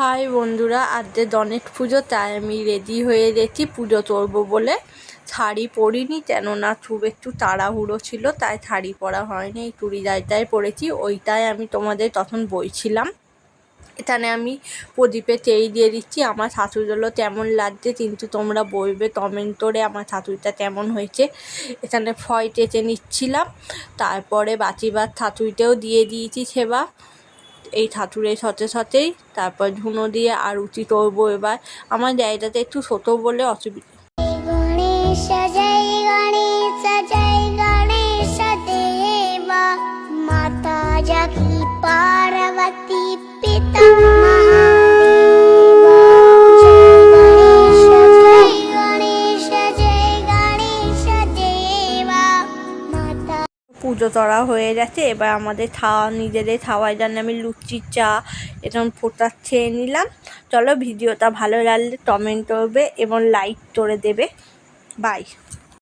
High বন্ধুরা আজকে গণেশ পুজো, তাই আমি রেডি হয়ে গেছি পুজো করব বলে। শাড়ি পরিনি, কেননা খুব একটু তাড়াহুড়ো ছিল, তাই শাড়ি পরা হয়নি এই চুড়িদারটাই পরেছি, ওইটাই আমি তোমাদের তখন বইছিলাম এখানে আমি প্রদীপে তেই দিয়ে দিচ্ছি, আমার শাশুড়িগুলো কেমন লাগছে, কিন্তু তোমরা বলবে কমেন্ট করে আমার শাশুড়িটা কেমন হয়েছে। এখানে ফয় টেচে নিচ্ছিলাম, তারপরে বাচিবার শাশুড়িতেও দিয়ে দিয়েছি সেবা। এই ঠাকুরের সাথে সাথেই তারপর ধুনো দিয়ে আর উচি করব এবার। আমার জায়গাটাতে একটু ছোট বলে অসুবিধা। মাতা পারা পুজো তরা হয়ে গেছে। এবার আমাদের থাওয়া, নিজেদের থাওয়ায় জন্য আমি লুচি চা এরকম ফোটা খেয়ে নিলাম। চলো ভিডিওটা ভালো লাগলে কমেন্ট করবে এবং লাইক করে দেবে। বাই